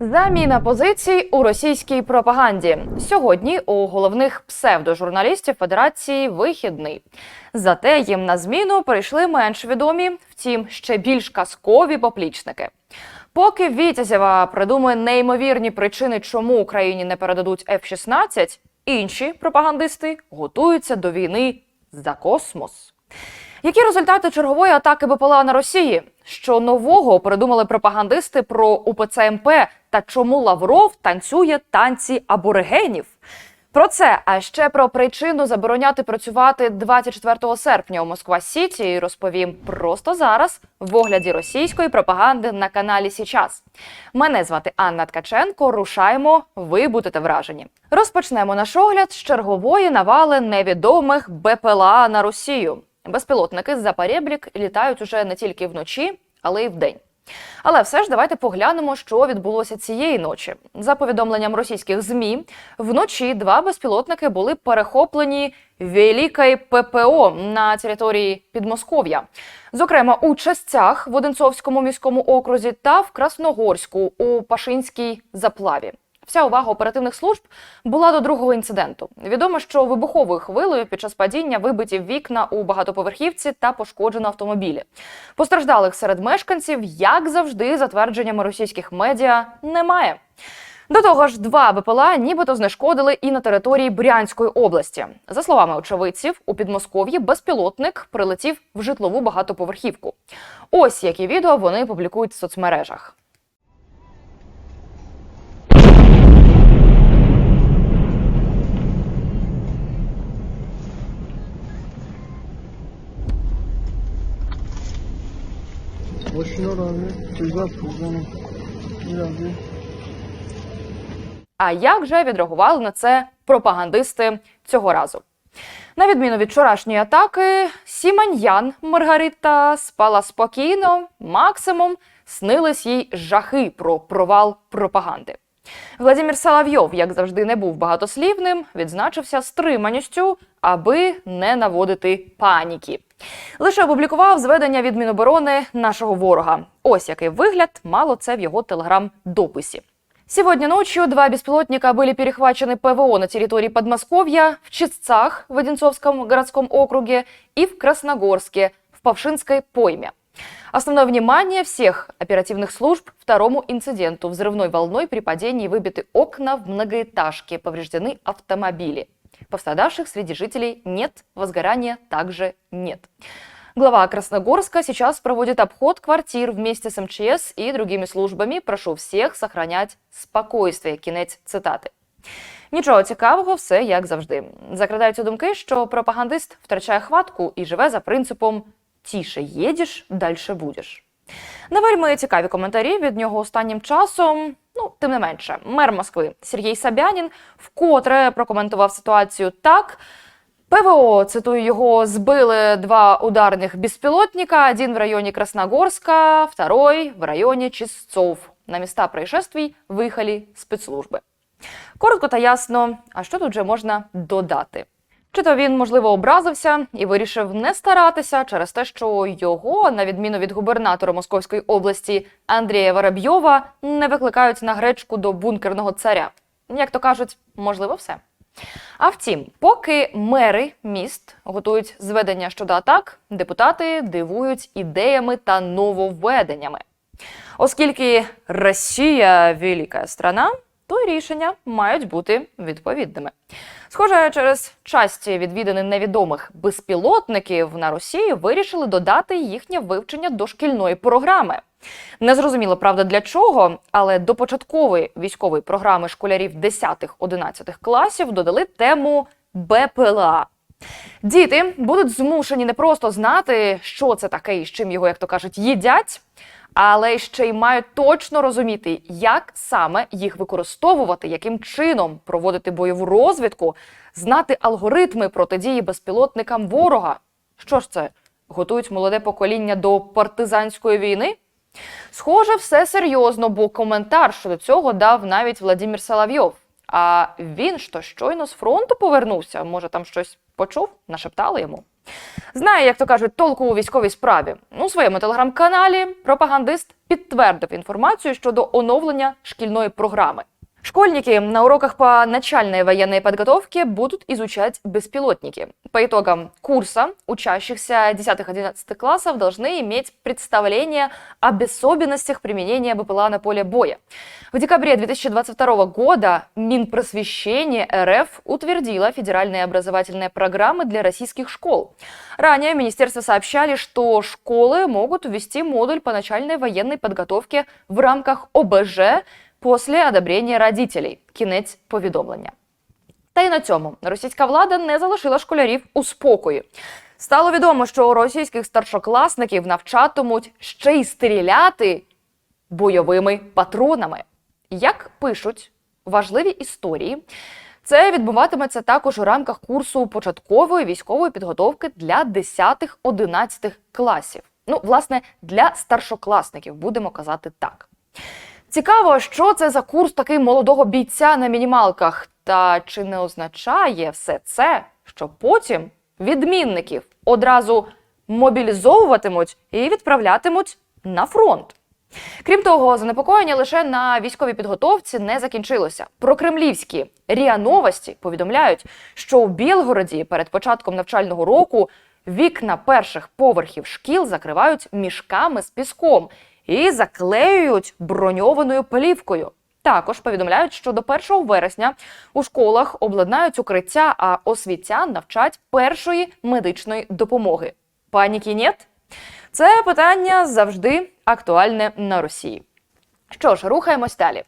Заміна позицій у російській пропаганді сьогодні у головних псевдожурналістів Федерації вихідний. Зате їм на зміну прийшли менш відомі, втім ще більш казкові поплічники. Поки Вітязєва придумує неймовірні причини, чому Україні не передадуть F-16, інші пропагандисти готуються до війни за космос. Які результати чергової атаки БПЛА на Росії? Що нового придумали пропагандисти про УПЦ МП та чому Лавров танцює танці аборигенів? Про це, а ще про причину забороняти працювати 24 серпня у Москва Сіті розповім просто зараз в огляді російської пропаганди на каналі Січас. Мене звати Анна Ткаченко. Рушаємо. Ви будете вражені. Розпочнемо наш огляд з чергової навали невідомих БПЛА на Росію. Безпілотники з Запорєблік літають уже не тільки вночі, але й вдень. Але все ж давайте поглянемо, що відбулося цієї ночі. За повідомленням російських змі, вночі два безпілотники були перехоплені Великою ППО на території Підмосков'я, зокрема у Часцях в Одинцовському міському окрузі та в Красногорську у Пашинській заплаві. Вся увага оперативних служб була до другого інциденту. Відомо, що вибуховою хвилею під час падіння вибиті вікна у багатоповерхівці та пошкоджено автомобілі. Постраждалих серед мешканців, як завжди, за твердженнями російських медіа, немає. До того ж, два БПЛА нібито знешкодили і на території Брянської області. За словами очевидців, у Підмосков'ї безпілотник прилетів в житлову багатоповерхівку. Ось які відео вони публікують в соцмережах. А як же відреагували на це пропагандисти цього разу? На відміну від вчорашньої атаки, Сіманьян Маргарита спала спокійно, максимум снились їй жахи про провал пропаганди. Владимир Соловйов, як завжди, не був багатослівним, відзначився стриманістю, аби не наводити паніки. Лише опублікував зведення від Міноборони нашого ворога. Ось який вигляд мало це в його телеграм-дописі. Сегодня ночью два беспилотника были перехвачены ПВО на территории Подмосковья, в Чистцах в Одинцовском городском округе и в Красногорске в Павшинской пойме. Основное внимание всех оперативных служб второму инциденту. Взрывной волной при падении выбиты окна в многоэтажке, повреждены автомобили. Пострадавших среди жителей нет, возгорания также нет. Глава Красногорска сейчас проводит обход квартир вместе с МЧС и другими службами. Прошу всіх сохранять спокойствие. Кінець цитати. Нічого цікавого, все як завжди. Закрадаються думки, що пропагандист втрачає хватку і живе за принципом тіше їдеш, дальше будеш. Не вельми цікаві коментарі від нього останнім часом. Ну, тим не менше, мер Москви Сергій Сабянін вкотре прокоментував ситуацію так. ПВО, цитую його, збили два ударних беспилотника, один в районе Красногорска, второй в районе Чистцов. На места происшествий виїхали спецслужби. Коротко та ясно, а що тут же можна додати? Чи то він, можливо, образився і вирішив не старатися через те, що його, на відміну від губернатора Московської області Андрія Воробйова, не викликають на гречку до бункерного царя. Як то кажуть, можливо, все. А втім, поки мери міст готують зведення щодо атак, депутати дивують ідеями та нововведеннями. Оскільки Росія велика страна, то рішення мають бути відповідними. Схоже, через часті відвідини невідомих безпілотників на Росії вирішили додати їхнє вивчення до шкільної програми. Незрозуміло, правда, для чого, але до початкової військової програми школярів 10-11 класів додали тему БПЛА. Діти будуть змушені не просто знати, що це таке і з чим його, як то кажуть, їдять, але ще й мають точно розуміти, як саме їх використовувати, яким чином проводити бойову розвідку, знати алгоритми протидії безпілотникам ворога. Що ж це? Готують молоде покоління до партизанської війни? Схоже, все серйозно, бо коментар щодо цього дав навіть Владимир Соловйов. А він ж то щойно з фронту повернувся. Може, там щось почув, нашептали йому. Знає, як то кажуть, толку у військовій справі. У своєму телеграм-каналі пропагандист підтвердив інформацію щодо оновлення шкільної програми. Школьники на уроках по начальной военной подготовке будут изучать беспилотники. По итогам курса учащихся 10-11 классов должны иметь представление об особенностях применения БПЛА на поле боя. В декабре 2022 года Минпросвещение РФ утвердило федеральные образовательные программы для российских школ. Ранее в министерстве сообщали, что школы могут ввести модуль по начальной военной подготовке в рамках ОБЖ після одобрення родителей. Кінець повідомлення. Та й на цьому російська влада не залишила школярів у спокої. Стало відомо, що російських старшокласників навчатимуть ще й стріляти бойовими патронами. Як пишуть важливі історії, це відбуватиметься також у рамках курсу початкової військової підготовки для 10-11 класів. Ну, власне, для старшокласників, будемо казати так. Цікаво, що це за курс такий молодого бійця на мінімалках. Та чи не означає все це, що потім відмінників одразу мобілізовуватимуть і відправлятимуть на фронт? Крім того, занепокоєння лише на військовій підготовці не закінчилося. Прокремлівські РІА Новості повідомляють, що у Білгороді перед початком навчального року вікна перших поверхів шкіл закривають мішками з піском і заклеюють броньованою плівкою. Також повідомляють, що до 1 вересня у школах обладнають укриття, а освітян навчать першої медичної допомоги. Паніки нет? Це питання завжди актуальне на Росії. Що ж, рухаємось далі.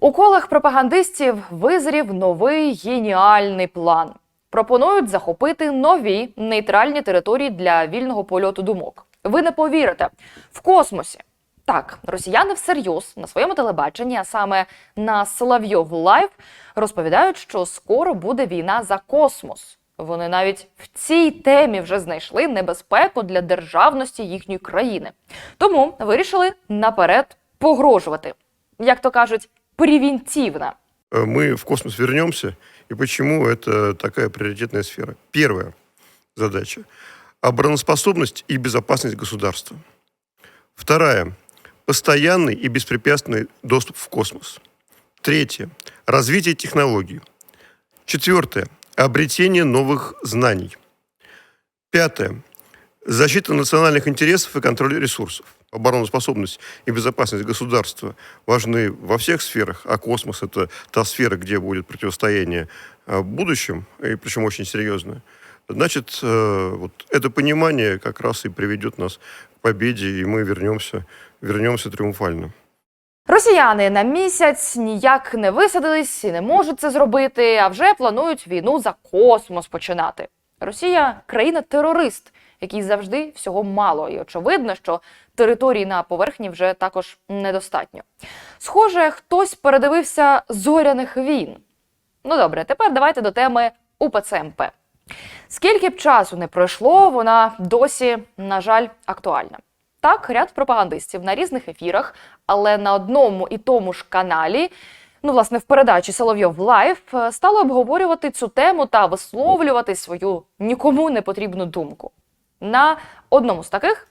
У колах пропагандистів визрів новий геніальний план. Пропонують захопити нові нейтральні території для вільного польоту думок. Ви не повірите, в космосі. Так, росіяни всерйоз на своєму телебаченні, а саме на Соловйов Лайв, розповідають, що скоро буде війна за космос. Вони навіть в цій темі вже знайшли небезпеку для державності їхньої країни. Тому вирішили наперед погрожувати, як то кажуть, превентивно. Э, мы в космос вернемся, и почему это такая приоритетная сфера. Первая задача – обороноспособность и безопасность государства. Вторая – постоянный и беспрепятственный доступ в космос. Третье – развитие технологий. Четвертое – обретение новых знаний. Пятое – защита национальных интересов и контроль ресурсов. Обороноспособность и безопасность государства важны во всех сферах, а космос – это та сфера, где будет противостояние э, в будущем, и причем очень серьезное. Значит, э, вот это понимание как раз и приведет нас к победе, и мы вернемся, вернемся триумфально. Росіяни на місяць ніяк не висадились і не можуть це зробити, а вже планують війну за космос починати. Росія країна-терорист, якій завжди всього мало, і очевидно, що територій на поверхні вже також недостатньо. Схоже, хтось передивився зоряних війн. Ну добре, тепер давайте до теми УПЦ МП. Скільки б часу не пройшло, вона досі, на жаль, актуальна. Так, ряд пропагандистів на різних ефірах, але на одному і тому ж каналі, ну, власне, в передачі Соловйов Лайф, е, стали обговорювати цю тему та висловлювати свою нікому не потрібну думку. На одному з таких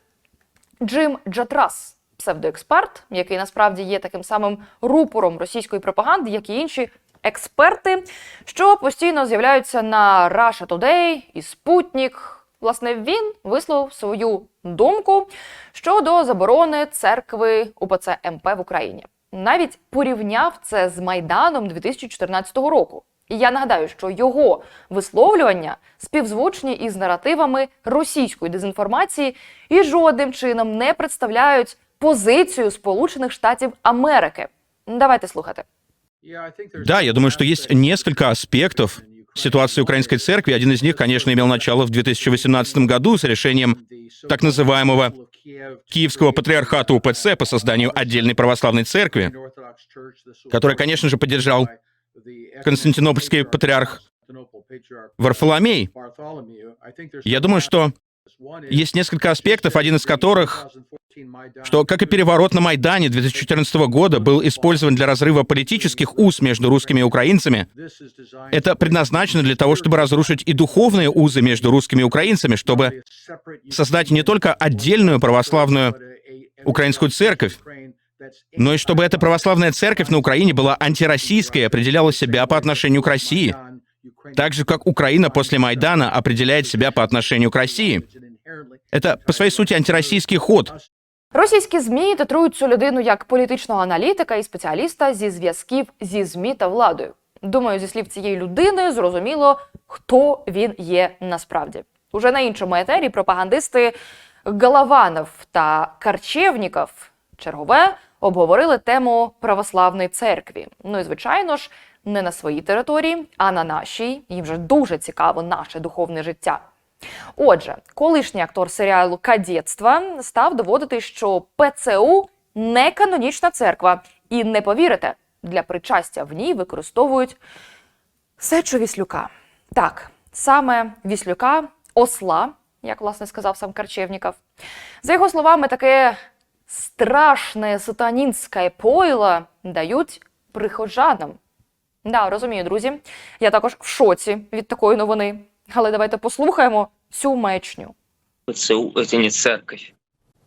Джим Джатрас, псевдоексперт, який насправді є таким самим рупором російської пропаганди, як і інші експерти, що постійно з'являються на Russia Today і Спутник. Власне, він висловив свою думку щодо заборони церкви УПЦ МП в Україні. Навіть порівняв це з Майданом 2014 року. І я нагадаю, що його висловлювання співзвучні із наративами російської дезінформації і жодним чином не представляють позицію Сполучених Штатів Америки. Давайте слухати. Да, я думаю, что есть несколько аспектов ситуации украинской церкви. Один из них, конечно, имел начало в 2018 году с решением так называемого Киевского патриархата УПЦ по созданию отдельной православной церкви, который, конечно же, поддержал Константинопольский патриарх Варфоломей. Я думаю, что Есть несколько аспектов, один из которых, что, как и переворот на Майдане 2014 года, был использован для разрыва политических уз между русскими и украинцами, это предназначено для того, чтобы разрушить и духовные узы между русскими и украинцами, чтобы создать не только отдельную православную украинскую церковь, но и чтобы эта православная церковь на Украине была антироссийской и определяла себя по отношению к России, так же, как Украина после Майдана определяет себя по отношению к России. Это, по своей сути, антироссийский ход. Російські змі титрують цю людину як політичного аналітика і спеціаліста зі зв'язків зі змі та владою. Думаю, зі слів цієї людини зрозуміло, хто він є насправді. Уже на іншому етері пропагандисти Голованов та Карчевніков чергове обговорили тему православної церкві. Ну і звичайно ж, не на своїй території, а на нашій. Їм же дуже цікаво наше духовне життя. Отже, колишній актор серіалу Кадєтства став доводити, що ПЦУ не канонічна церква, і не повірите, для причастя в ній використовують сечу Віслюка. Так, саме Віслюка, осла, як власне сказав сам Карчевніков. За його словами, таке страшне сатанінське пойло дають прихожанам. Да, розумію, друзі. Я також в шоці від такої новини. Але давайте послухаємо цю мечню. ПЦУ – это не церковь.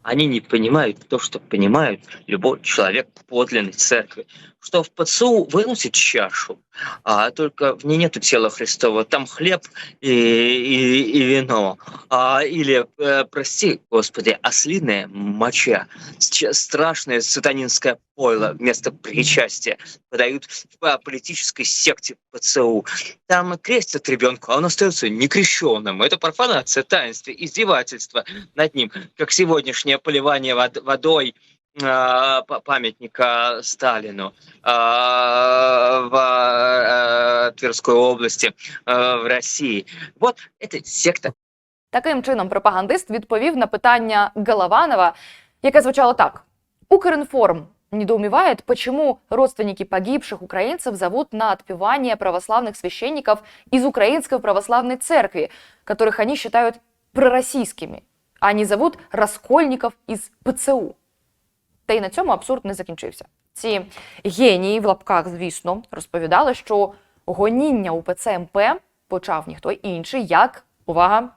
Они не понимают то, что понимают любой человек подлинной церкви. Что в ПЦУ выносит чашу, а только в ней нету тела Христова. Там хлеб и, и, и вино. А, или, э, прости, Господи, ослиная моча. Страшное сатанинское пойло вместо причастия подают в а, политической секте ПЦУ. Там крестят ребенка, а он остается некрещенным. Это профанация, таинство, издевательство над ним, как сегодняшнее поливание вод- водой памятника Сталину а, в а, Тверской области, а, в России. Вот это секта Таким чином, пропагандист відповів на питання Голованова, яке звучало так: Укринформ недоумевает, почему родственники погибших украинцев зовут на отпевание православных священников из Украинской православной церкви, которых они считают пророссийскими, а не зовут раскольников из ПЦУ. Та й на цьому абсурд не закінчився. Ці генії в лапках, звісно, розповідали, що гоніння УПЦ МП почав ніхто інший, як увага,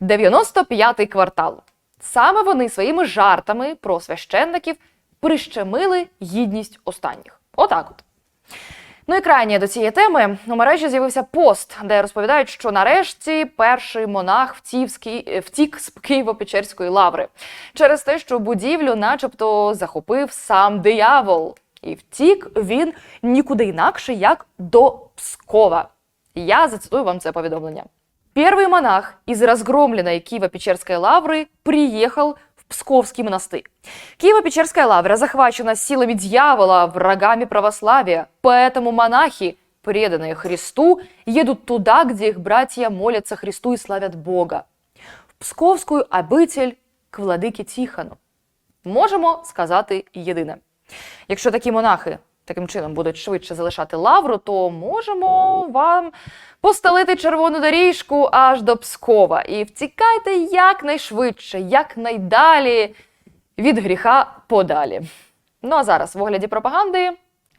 95-й квартал. Саме вони своїми жартами про священників прищемили гідність останніх. Отак от. Ну і крайнє до цієї теми у мережі з'явився пост, де розповідають, що нарешті перший монах втів втік з Києво-Печерської лаври через те, що будівлю, начебто, захопив сам диявол. І втік він нікуди інакше, як до Пскова. Я зацитую вам це повідомлення. Первый монах из разгромленной Киево-Печерской лавры приехал Псковский монастырь. Киево-Печерская лавра захвачена силами дьявола, врагами православия, поэтому монахи, преданные Христу, едут туда, где их братья молятся Христу и славят Бога. В Псковскую обитель к владике Тихону. Можемо сказати єдине. Якщо такі монахи таким чином будуть швидше залишати лавру, то можемо вам постелити червону доріжку аж до Пскова і втікайте якнайшвидше, якнайдалі від гріха подалі. Ну а зараз в огляді пропаганди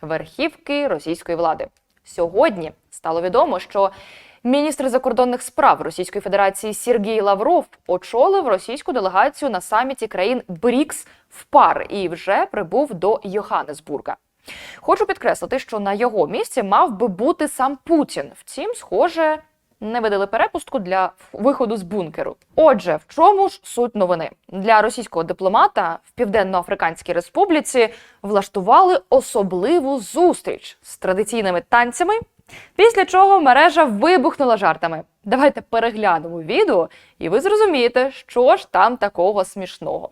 верхівки російської влади. Сьогодні стало відомо, що міністр закордонних справ Російської Федерації Сергій Лавров очолив російську делегацію на саміті країн БРІКС в пар і вже прибув до Йоханнесбурга. Хочу підкреслити, що на його місці мав би бути сам Путін. Втім, схоже, не видали перепустку для виходу з бункеру. Отже, в чому ж суть новини? Для російського дипломата в Південно-Африканській Республіці влаштували особливу зустріч з традиційними танцями, після чого мережа вибухнула жартами. Давайте переглянемо відео, і ви зрозумієте, що ж там такого смішного.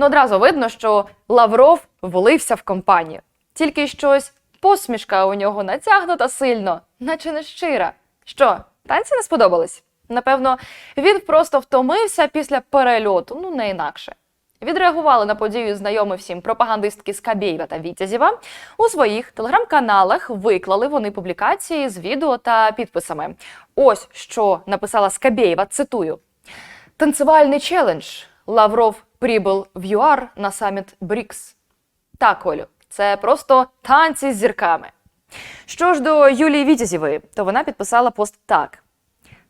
Ну, одразу видно, що Лавров влився в компанію. Тільки щось посмішка у нього натягнута сильно, наче не щира. Що, танці не сподобались? Напевно, він просто втомився після перельоту, ну не інакше. Відреагували на подію знайомі всім пропагандистки Скабєєва та Вітязєва. У своїх телеграм-каналах виклали вони публікації з відео та підписами. Ось що написала Скабєєва, цитую. Танцевальний челендж. Лавров прибув в ЮАР на саміт БРІКС. Так, Олю, це просто танці з зірками. Що ж до Юлії Вітязєвої, то вона підписала пост так.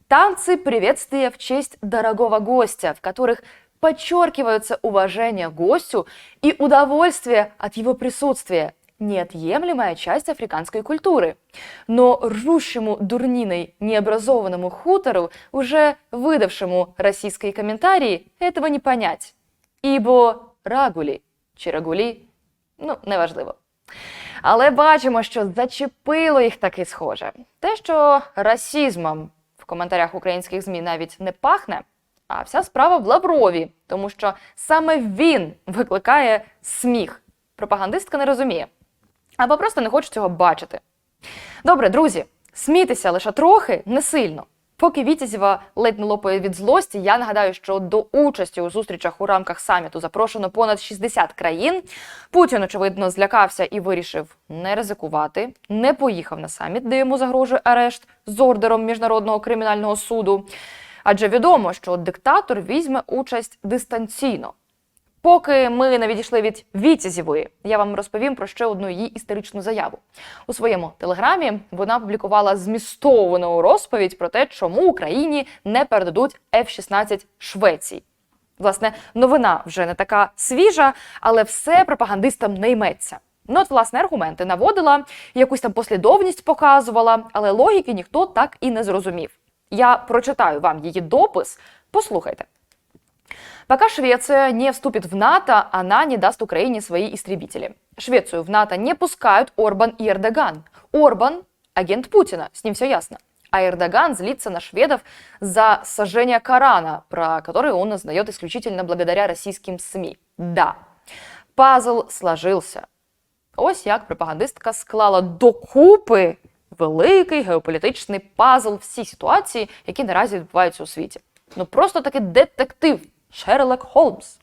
Танцы приветствия в честь дорогого гостя, в которых подчеркиваются уважение к гостю и удовольствие от его присутствия, неотъемлемая часть африканской культуры. Но ржущему дурниной необразованному хутору, уже выдавшему российские комментарии, этого не понять. Ибо рагулі чи рагулі, ну, неважливо. Але бачимо, що зачепило їх таки схоже. Те, що расізмом в коментарях українських ЗМІ навіть не пахне, а вся справа в Лаврові, тому що саме він викликає сміх. Пропагандистка не розуміє. Або просто не хоче цього бачити. Добре, друзі, смійтеся лише трохи, не сильно. Поки Вітязєва ледь не лопає від злості, я нагадаю, що до участі у зустрічах у рамках саміту запрошено понад 60 країн. Путін, очевидно, злякався і вирішив не ризикувати, не поїхав на саміт, де йому загрожує арешт з ордером міжнародного кримінального суду. Адже відомо, що диктатор візьме участь дистанційно. Поки ми не відійшли від Вітязєвої, я вам розповім про ще одну її історичну заяву. У своєму телеграмі вона публікувала змістовану розповідь про те, чому Україні не передадуть F-16 Швеції. Власне, новина вже не така свіжа, але все пропагандистам не йметься. Ну, от, власне, аргументи наводила, якусь там послідовність показувала, але логіки ніхто так і не зрозумів. Я прочитаю вам її допис. Послухайте. Пока Швеция не вступит в НАТО, она не даст Украине свои истребители. Швецию в НАТО не пускают Орбан и Эрдоган. Орбан – агент Путина, с ним все ясно. А Эрдоган злится на шведов за сожжение Корана, про который он узнает исключительно благодаря российским СМИ. Да, пазл сложился. Ось як пропагандистка склала докупи великий геополітичний пазл всі ситуації, які наразі відбуваються у світі. Ну просто такий детектив Шерлок Холмс.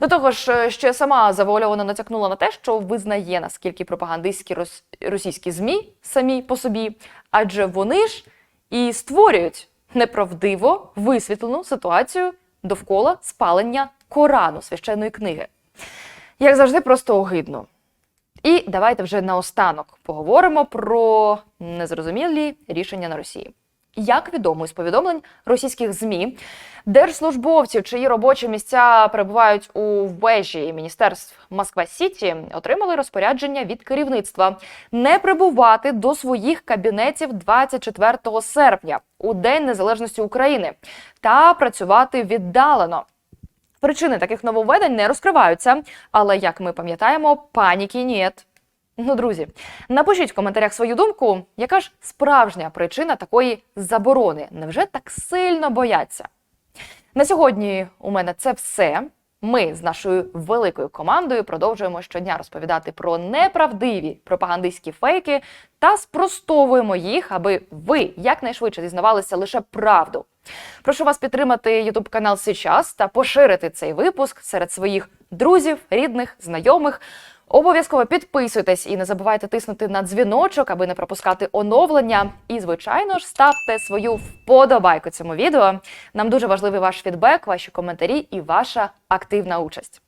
До того ж, е, ще сама завуальовано натякнула на те, що визнає, наскільки пропагандистські рос- російські ЗМІ самі по собі, адже вони ж і створюють неправдиво висвітлену ситуацію довкола спалення Корану священної книги. Як завжди, просто огидно. І давайте вже наостанок поговоримо про незрозумілі рішення на Росії. Як відомо із повідомлень російських ЗМІ, держслужбовців, чиї робочі місця перебувають у вежі міністерств Москва Сіті, отримали розпорядження від керівництва не прибувати до своїх кабінетів 24 серпня у День Незалежності України та працювати віддалено. Причини таких нововведень не розкриваються, але як ми пам'ятаємо, паніки нет. Ну, друзі, напишіть в коментарях свою думку, яка ж справжня причина такої заборони? Невже так сильно бояться? На сьогодні у мене це все. Ми з нашою великою командою продовжуємо щодня розповідати про неправдиві пропагандистські фейки та спростовуємо їх, аби ви якнайшвидше дізнавалися лише правду. Прошу вас підтримати YouTube канал Сейчас та поширити цей випуск серед своїх друзів, рідних, знайомих. Обов'язково підписуйтесь і не забувайте тиснути на дзвіночок, аби не пропускати оновлення. І, звичайно ж, ставте свою вподобайку цьому відео. Нам дуже важливий ваш фідбек, ваші коментарі і ваша активна участь.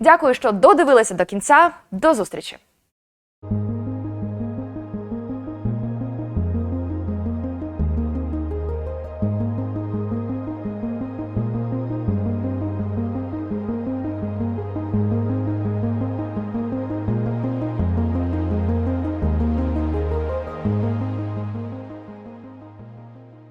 Дякую, що додивилися до кінця. До зустрічі!